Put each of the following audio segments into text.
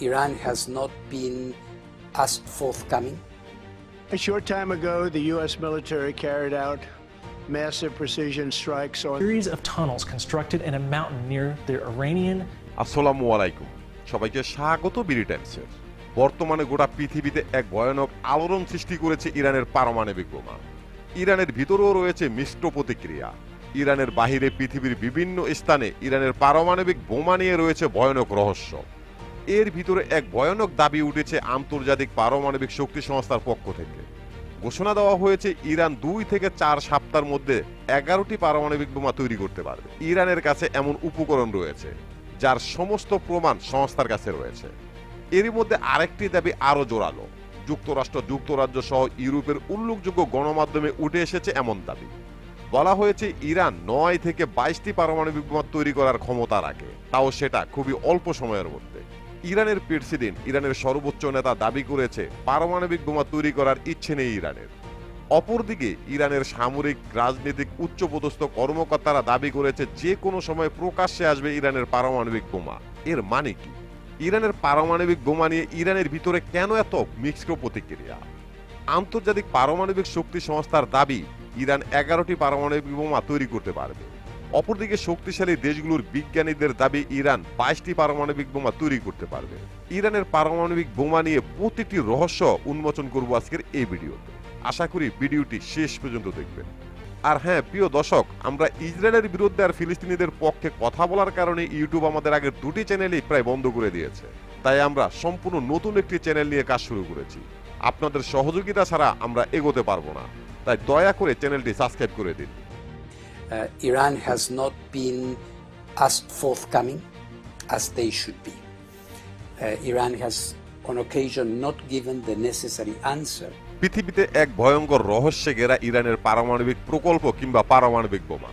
Iran has not been as forthcoming. A short time ago, the U.S. military carried out massive precision strikes on a series of tunnels constructed in a mountain near the Iranian আসসালামু আলাইকুম সবাইকে স্বাগত BD টাইমসের বর্তমানে গোটা পৃথিবীতে এক ভয়ানক আলোড়ন সৃষ্টি করেছে ইরানের পারমাণবিক বোমা ইরানের ভিতরেও রয়েছে মিশ্র প্রতিক্রিয়া ইরানের বাহিরে পৃথিবীর বিভিন্ন স্থানে ইরানের পারমাণবিক বোমা নিয়ে রয়েছে ভয়ানক রহস্য এর ভিতরে এক ভয়ানক দাবি উঠেছে আন্তর্জাতিক পারমাণবিক শক্তি সংস্থার পক্ষ থেকে। ঘোষণা দেওয়া হয়েছে ইরান দুই থেকে চার সপ্তাহের মধ্যে এগারোটি পারমাণবিক বোমা তৈরি করতে পারবে। ইরানের কাছে এমন উপকরণ রয়েছে, যার সমস্ত প্রমাণ সংস্থার কাছে রয়েছে। এরই মধ্যে আরেকটি দাবি আরও জোরালো। যুক্তরাষ্ট্র, যুক্তরাজ্য সহ ইউরোপের উল্লেখযোগ্য গণমাধ্যমে উঠে এসেছে এমন দাবি। বলা হয়েছে ইরান নয় থেকে বাইশটি পারমাণবিক বোমা তৈরি করার ক্ষমতা রাখে তাও সেটা খুবই অল্প সময়ের মধ্যে। ইরানের প্রেসিডেন্ট ইরানের সর্বোচ্চ নেতা দাবি করেছে পারমাণবিক বোমা তৈরি করার ইচ্ছে নেই ইরানের। অপরদিকে, ইরানের সামরিক, রাজনৈতিক, উচ্চপদস্থ কর্মকর্তারা দাবি করেছে যে কোনো সময় প্রকাশ্যে আসবে ইরানের পারমাণবিক বোমা। এর মানে কি? ইরানের পারমাণবিক বোমা নিয়ে ইরানের ভিতরে কেন এত মিশ্র প্রতিক্রিয়া? আন্তর্জাতিক পারমাণবিক শক্তি সংস্থার দাবি, ইরান এগারোটি পারমাণবিক বোমা তৈরি করতে পারবে। অপরদিকে শক্তিশালী দেশগুলোর বিজ্ঞানীদের দাবি, ইরান বাইশটি পারমাণবিক বোমা তৈরি করতে পারবে। ইরানের পারমাণবিক বোমা নিয়ে প্রতিটি রহস্য উন্মোচন করব আজকের এই ভিডিওতে। আশা করি ভিডিওটি শেষ পর্যন্ত দেখবেন। আর হ্যাঁ প্রিয় দর্শক, আমরা ইসরায়েলের বিরুদ্ধে আর ফিলিস্তিনিদের পক্ষে কথা বলার কারণে ইউটিউব আমাদের আগের দুটি চ্যানেলই প্রায় বন্ধ করে দিয়েছে। তাই আমরা সম্পূর্ণ নতুন একটি চ্যানেল নিয়ে কাজ শুরু করেছি। আপনাদের সহযোগিতা ছাড়া আমরা এগোতে পারব না। তাই দয়া করে চ্যানেলটি সাবস্ক্রাইব করে দিন। Uh, Iran has not been as forthcoming as they should be. Uh, Iran has, on occasion, not given the necessary answer. পৃথিবীতে এক ভয়ঙ্কর রহস্যে ঘেরা ইরানের পারমাণবিক প্রকল্প কিংবা পারমাণবিক বোমা।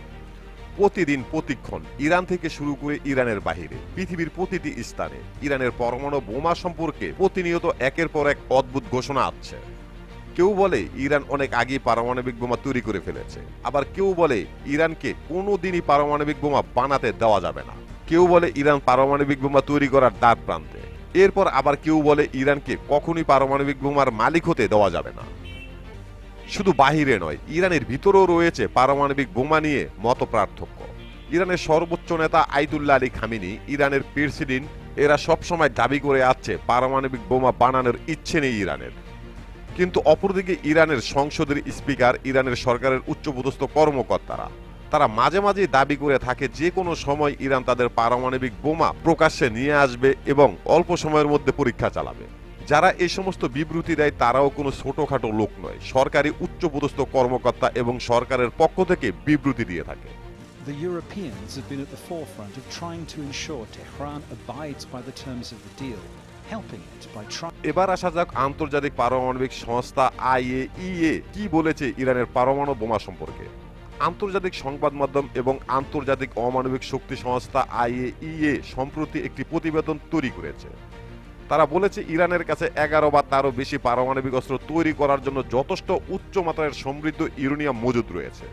প্রতিদিন প্রতিক্ষণ ইরান থেকে শুরু করে ইরানের বাহিরে পৃথিবীর প্রতিটি স্থানে ইরানের পরমাণু বোমা সম্পর্কে প্রতিনিয়ত একের পর এক অদ্ভুত ঘোষণা আসছে। কেউ বলে ইরান অনেক আগেই পারমাণবিক বোমা তৈরি করে ফেলেছে। আবার কেউ বলে ইরানকে কোনোদিনই পারমাণবিক বোমা বানাতে দেওয়া যাবে না। কেউ বলে ইরান পারমাণবিক বোমা তৈরি করার দ্বার প্রান্তে। এরপর আবার কেউ বলে ইরানকে কখনই পারমাণবিক বোমার মালিক হতে দেওয়া যাবে না। শুধু বাহিরে নয়, ইরানের ভিতরেও রয়েছে পারমাণবিক বোমা নিয়ে মত পার্থক্য ইরানের সর্বোচ্চ নেতা আইদুল্লাহ আলী খামিনি, ইরানের প্রেসিডেন্ট, এরা সবসময় দাবি করে আসছে, পারমাণবিক বোমা বানানোর ইচ্ছে নেই ইরানের। কিন্তু অপরদিকে ইরানের সংসদের স্পিকার ইরানের সরকারের উচ্চপদস্থ কর্মকর্তারা। তারা মাঝে মাঝে দাবি করে থাকে যে কোনো সময় ইরান তাদের পারমাণবিক বোমা প্রকাশ্যে নিয়ে আসবে এবং অল্প সময়ের মধ্যে পরীক্ষা চালাবে। যারা এই সমস্ত বিবৃতি দেয় তারাও কোনো ছোটখাটো লোক নয়। সরকারি উচ্চপদস্থ কর্মকর্তা এবং সরকারের পক্ষ থেকে বিবৃতি দিয়ে থাকে। The Europeans have been at the forefront of trying to ensure Tehran abides by the terms of the deal, এবার আসা যাক আন্তর্জাতিক পারমাণবিক সংস্থা আইএইএ কি বলেছে ইরানের পারমাণু বোমা সম্পর্কে। আন্তর্জাতিক সংবাদ মাধ্যম এবং আন্তর্জাতিক অমানবিক শক্তি সংস্থা আইএইএ সম্প্রতি একটি প্রতিবেদন তৈরি করেছে। তারা বলেছে, ইরানের কাছে এগারো বা তারও বেশি পারমাণবিক অস্ত্র তৈরি করার জন্য যথেষ্ট উচ্চ মাত্রার সমৃদ্ধ ইউরেনিয়াম মজুদ রয়েছে।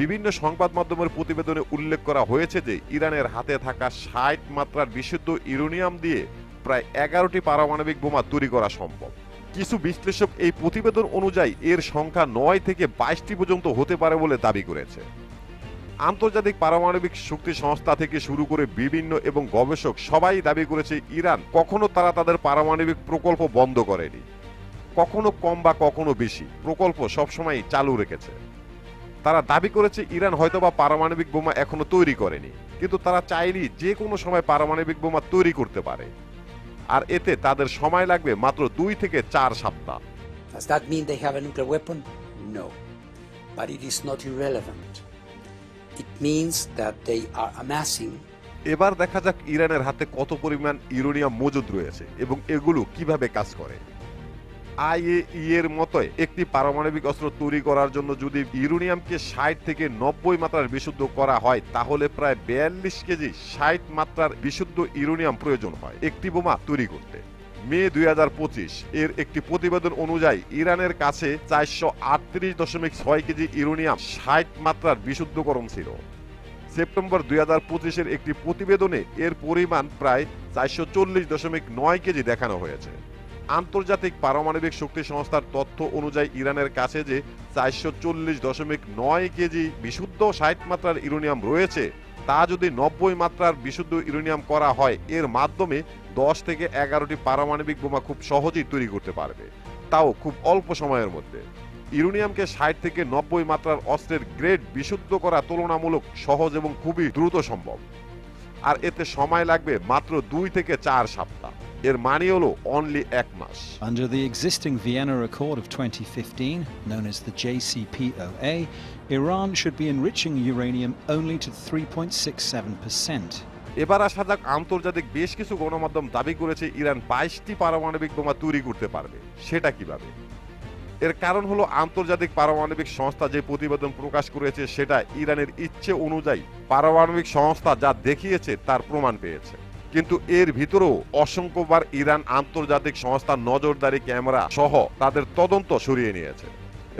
বিভিন্ন সংবাদ মাধ্যমের প্রতিবেদনে উল্লেখ করা হয়েছে যে, ইরানের হাতে থাকা ষাট মাত্রার বিশুদ্ধ ইউরেনিয়াম দিয়ে প্রায় এগারোটি পারমাণবিক বোমা তৈরি করা সম্ভব। কিছু বিশ্লেষক এই প্রতিবেদন অনুযায়ী এর সংখ্যা নয় থেকে বাইশটি পর্যন্ত হতে পারে বলে দাবি করেছে। আন্তর্জাতিক পারমাণবিক শক্তি সংস্থা থেকে শুরু করে বিভিন্ন এবং গবেষক সবাই দাবি করেছে ইরান কখনো তারা তাদের পারমাণবিক প্রকল্প বন্ধ করেনি। কখনো কম বা কখনো বেশি প্রকল্প সবসময় চালু রেখেছে। তারা দাবি করেছে ইরান হয়তোবা পারমাণবিক বোমা এখনও তৈরি করেনি, কিন্তু তারা চাইলেই যে কোনো সময় পারমাণবিক বোমা তৈরি করতে পারে। আর এতে তাদের সময় লাগবে মাত্র দুই থেকে চার সপ্তাহ Does that mean they have a nuclear weapon? No. But it is not irrelevant. It means that they are amassing এবার দেখা যাক ইরানের হাতে কত পরিমাণ ইউরেনিয়াম মজুদ রয়েছে এবং এগুলো কীভাবে কাজ করে আইএই এর মতোই একটি পারমাণবিক অস্ত্র তৈরি করার জন্য যদি ইউরেনিয়ামকে ষাট থেকে নব্বই মাত্রার বিশুদ্ধ করা হয়, তাহলে প্রায় বিয়াল্লিশ কেজি ষাট মাত্রার বিশুদ্ধ ইউরেনিয়াম প্রয়োজন হয় একটি বোমা তৈরি করতে। মে দুই হাজার পঁচিশ এর একটি প্রতিবেদন অনুযায়ী ইরানের কাছে চারশো আটত্রিশ দশমিক ছয় কেজি ইউরেনিয়াম ষাট মাত্রার বিশুদ্ধকরণ ছিল। সেপ্টেম্বর দুই হাজার পঁচিশের একটি প্রতিবেদনে এর পরিমাণ প্রায় চারশো চল্লিশ দশমিক নয় কেজি দেখানো হয়েছে। আন্তর্জাতিক পারমাণবিক শক্তি সংস্থার তথ্য অনুযায়ী ইরানের কাছে যে চারশো চল্লিশ দশমিক নয় কেজি বিশুদ্ধ ষাট মাত্রার ইউরেনিয়াম রয়েছে, তা যদি নব্বই মাত্রার বিশুদ্ধ ইউরেনিয়াম করা হয়, এর মাধ্যমে দশ থেকে এগারোটি পারমাণবিক বোমা খুব সহজেই তৈরি করতে পারবে। তাও খুব অল্প সময়ের মধ্যে। ইউরেনিয়ামকে ষাট থেকে নব্বই মাত্রার অস্ত্রের গ্রেড বিশুদ্ধ করা তুলনামূলক সহজ এবং খুবই দ্রুত সম্ভব। আর এতে সময় লাগবে মাত্র দুই থেকে চার সপ্তাহ। এর মানে হলো অনলি এক মাস। Under the existing Vienna Accord of 2015, known as the JCPOA, Iran should be enriching uranium only to 3.67%. এবার আসা যাক আন্তর্জাতিক বেশ কিছু গণমাধ্যম দাবি করেছে ইরান বাইশটি পারমাণবিক বোমা তৈরি করতে পারবে। সেটা কীভাবে? এর কারণ হলো আন্তর্জাতিক পারমাণবিক সংস্থা যে প্রতিবেদন প্রকাশ করেছে সেটা ইরানের ইচ্ছে অনুযায়ী পারমাণবিক সংস্থা যা দেখিয়েছে তার প্রমাণ পেয়েছে। কিন্তু এর ভিতরেও অসংখ্যবার ইরান আন্তর্জাতিক সংস্থার নজরদারি ক্যামেরা সহ তাদের তদন্ত সরিয়ে নিয়েছে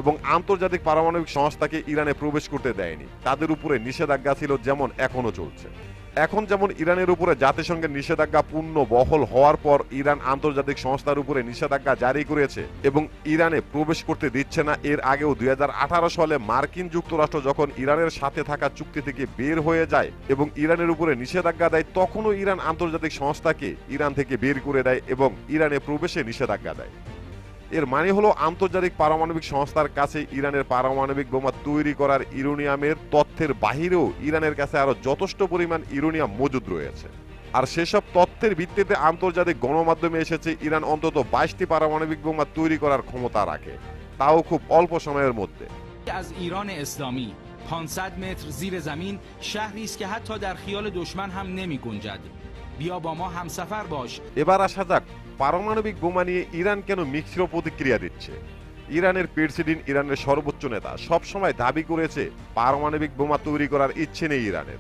এবং আন্তর্জাতিক পারমাণবিক সংস্থাকে ইরানে প্রবেশ করতে দেয়নি। তাদের উপরে নিষেধাজ্ঞা ছিল যেমন এখনও চলছে। এখন যেমন ইরানের উপরে জাতিসংঘের নিষেধাজ্ঞা পূর্ণ বহল হওয়ার পর ইরান আন্তর্জাতিক সংস্থার উপরে নিষেধাজ্ঞা জারি করেছে এবং ইরানে প্রবেশ করতে দিচ্ছে না, এর আগেও দুই হাজার আঠারো সালে মার্কিন যুক্তরাষ্ট্র যখন ইরানের সাথে থাকা চুক্তি থেকে বের হয়ে যায় এবং ইরানের উপরে নিষেধাজ্ঞা দেয়, তখনও ইরান আন্তর্জাতিক সংস্থাকে ইরান থেকে বের করে দেয় এবং ইরানে প্রবেশে নিষেধাজ্ঞা দেয়। এর মানে হলো আন্তর্জাতিক পারমাণবিক সংস্থার কাছে ইরানের পারমাণবিক বোমা তৈরি করার ইউরেনিয়ামের তথ্যের বাহিরেও ইরানের কাছে আরো যথেষ্ট পরিমাণ ইউরেনিয়াম মজুদ রয়েছে আর সেসব তথ্যের ভিত্তিতে আন্তর্জাতিক গণমাধ্যমে এসেছে ইরান অন্তত বাইশটি পারমাণবিক বোমা তৈরি করার ক্ষমতা রাখে তাও খুব অল্প সময়ের মধ্যে از ایران اسلامی 500 متر زیر زمین شهری است که حتی در خیال دشمن هم نمی گنجد بیا با ما همسفر باش এবার আসা যাক পারমাণবিক বোমা নিয়ে ইরান কেন মিশ্র প্রতিক্রিয়া দিচ্ছে? ইরানের প্রেসিডেন্ট ইরানের সর্বোচ্চ নেতা সবসময় দাবি করেছে পারমাণবিক বোমা তৈরি করার ইচ্ছে নেই ইরানের।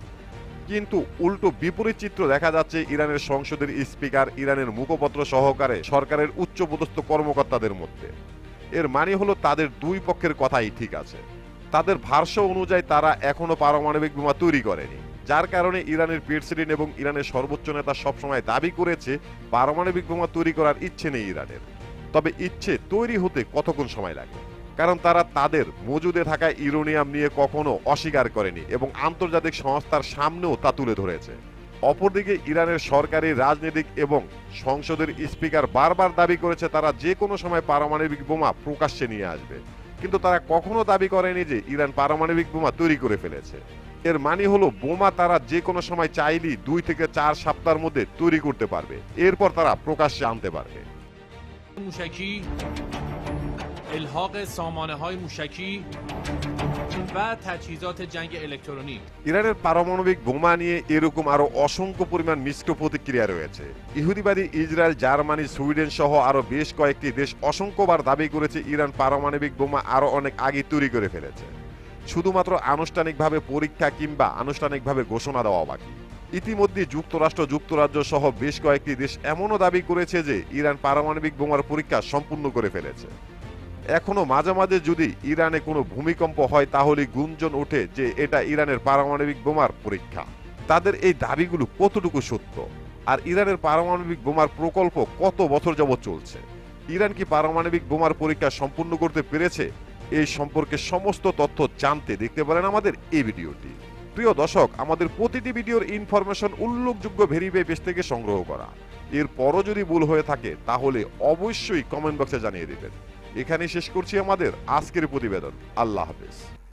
কিন্তু উল্টো বিপরীত চিত্র দেখা যাচ্ছে ইরানের সংসদের স্পিকার, ইরানের মুখপত্র সহকারে সরকারের উচ্চপদস্থ কর্মকর্তাদের মধ্যে। এর মানে হলো তাদের দুই পক্ষের কথাই ঠিক আছে। তাদের ভাষ্য অনুযায়ী তারা এখনও পারমাণবিক বোমা তৈরি করেনি। যার কারণে ইরানের প্রেসিডেন্ট এবং ইরানের সর্বোচ্চ নেতা সবসময় দাবি করেছে পারমাণবিক বোমা তৈরি করার ইচ্ছে নেই ইরানের। তবে ইচ্ছে তৈরি হতে কতক্ষণ সময় লাগে? কারণ তারা তাদের মজুদে থাকা ইউরোনিয়াম নিয়ে কখনো অস্বীকার করেনি এবং আন্তর্জাতিক সংস্থার সামনেও তা তুলে ধরেছে। অপরদিকে ইরানের সরকারি রাজনীতিক এবং সংসদের স্পিকার বারবার দাবি করেছে তারা যে কোনো সময় পারমাণবিক বোমা প্রকাশ্যে নিয়ে আসবে। কিন্তু তারা কখনো দাবি করেনি যে ইরান পারমাণবিক বোমা তৈরি করে ফেলেছে। এর মানে হলো বোমা তারা যে কোনো সময় চাইলেই দুই থেকে চার সপ্তাহের মধ্যে তৈরি করতে পারবে। এরপর তারা প্রকাশ্যে আনতে পারবে। ইরানের পারমাণবিক বোমা নিয়ে এরকম আরও অসংখ্য পরিমাণ মিশ্র প্রতিক্রিয়া রয়েছে। ইহুদিবাদী ইসরায়েল জার্মানি সুইডেন সহ আরও বেশ কয়েকটি দেশ অসংখ্যবার দাবি করেছে ইরান পারমাণবিক বোমা আরও অনেক আগে তৈরি করে ফেলেছে। শুধুমাত্র আনুষ্ঠানিকভাবে পরীক্ষা কিংবা আনুষ্ঠানিকভাবে ঘোষণা দেওয়া বাকি। ইতিমধ্যে যুক্তরাষ্ট্র, যুক্তরাজ্য সহ বেশ কয়েকটি দেশ এমনও দাবি করেছে যে ইরান পারমাণবিক বোমার পরীক্ষা সম্পূর্ণ করে ফেলেছে। এখনও মাঝে মাঝে যদি ইরানে কোনো ভূমিকম্প হয়, তাহলে গুঞ্জন ওঠে যে এটা ইরানের পারমাণবিক বোমার পরীক্ষা। তাদের এই দাবিগুলো কতটুকু সত্য? আর ইরানের পারমাণবিক বোমার প্রকল্প কত বছর যাবৎ চলছে? ইরান কি পারমাণবিক বোমার পরীক্ষা সম্পূর্ণ করতে পেরেছে? এই সম্পর্কে সমস্ত তথ্য জানতে দেখতে পারেন আমাদের এই ভিডিওটি। প্রিয় দর্শক, আমাদের প্রতিটি ভিডিওর ইনফরমেশন উল্লেখযোগ্য ভেরিফাই পেজ থেকে সংগ্রহ করা। এরপরও যদি ভুল হয়ে থাকে, তাহলে অবশ্যই কমেন্ট বক্সে জানিয়ে দেবেন। এখানে শেষ করছি আমাদের আজকের প্রতিবেদন। আল্লাহ হাফেজ।